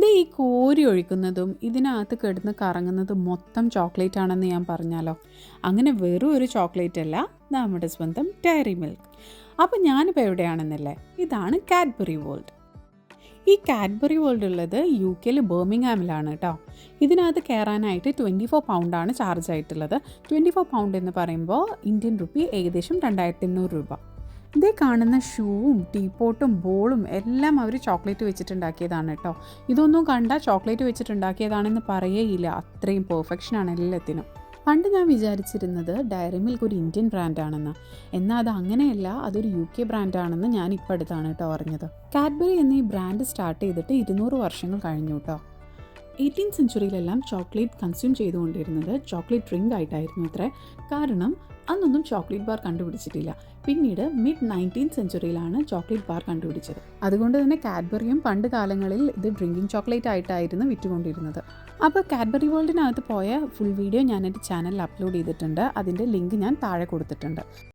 ഇത് ഈ കോരി ഒഴിക്കുന്നതും ഇതിനകത്ത് കിടന്ന് കറങ്ങുന്നതും മൊത്തം ചോക്ലേറ്റ് ആണെന്ന് ഞാൻ പറഞ്ഞാലോ? അങ്ങനെ വെറും ഒരു ചോക്ലേറ്റ് അല്ല നമ്മുടെ സ്വന്തം ഡയറി മിൽക്ക് അപ്പോൾ ഞാനിപ്പോൾ എവിടെയാണെന്നല്ലേ? ഇതാണ് കാഡ്ബറി വേൾഡ് ഈ കാഡ്ബറി വേൾഡ് ഉള്ളത് യു കെയിൽ ബർമിംഗ്ഹാമിലാണ് കേട്ടോ ഇതിനകത്ത് കയറാനായിട്ട് ട്വന്റി ഫോർ പൗണ്ടാണ് ചാർജ് ആയിട്ടുള്ളത്. ട്വന്റി ഫോർ പൗണ്ട് എന്ന് പറയുമ്പോൾ ഇന്ത്യൻ റുപ്പി ഏകദേശം രണ്ടായിരത്തി എണ്ണൂറ് രൂപ. ഇതേ കാണുന്ന ഷൂവും ടീപ്പോട്ടും ബോളും എല്ലാം അവർ ചോക്ലേറ്റ് വെച്ചിട്ടുണ്ടാക്കിയതാണ് കേട്ടോ ഇതൊന്നും കണ്ട ചോക്ലേറ്റ് വെച്ചിട്ടുണ്ടാക്കിയതാണെന്ന് പറയേയില്ല അത്രയും പെർഫെക്ഷനാണ് എല്ലാത്തിനും. പണ്ട് ഞാൻ വിചാരിച്ചിരുന്നത് ഡയറി മിൽക്ക് ഒരു ഇന്ത്യൻ ബ്രാൻഡാണെന്ന്. എന്നാൽ അത് അങ്ങനെയല്ല അതൊരു യു കെ ബ്രാൻഡാണെന്ന് ഞാൻ ഇപ്പോൾ അടുത്താണ് കേട്ടോ അറിഞ്ഞത്. കാഡ്ബറി എന്ന ഈ ബ്രാൻഡ് സ്റ്റാർട്ട് ചെയ്തിട്ട് ഇരുന്നൂറ് വർഷങ്ങൾ കഴിഞ്ഞു കേട്ടോ എയ്റ്റീൻ സെഞ്ചുറിയിലെല്ലാം ചോക്ലേറ്റ് കൺസ്യൂം ചെയ്തുകൊണ്ടിരുന്നത് ചോക്ലേറ്റ് ഡ്രിങ്ക് ആയിട്ടായിരുന്നു അത്രേ. കാരണം അന്നൊന്നും ചോക്ലേറ്റ് ബാർ കണ്ടുപിടിച്ചിട്ടില്ല. പിന്നീട് മിഡ് നയന്റീൻ സെഞ്ചുറിയിലാണ് ചോക്ലേറ്റ് ബാർ കണ്ടുപിടിച്ചത്. അതുകൊണ്ട് തന്നെ കാഡ്ബറിയും പണ്ട് കാലങ്ങളിൽ ഇത് ഡ്രിങ്കിങ് ചോക്ലേറ്റ് ആയിട്ടായിരുന്നു വിറ്റുകൊണ്ടിരുന്നത്. അപ്പോൾ കാഡ്ബറി വേൾഡിനകത്ത് പോയ ഫുൾ വീഡിയോ ഞാൻ എന്റെ ചാനലിൽ അപ്ലോഡ് ചെയ്തിട്ടുണ്ട്. അതിന്റെ ലിങ്ക് ഞാൻ താഴെ കൊടുത്തിട്ടുണ്ട്.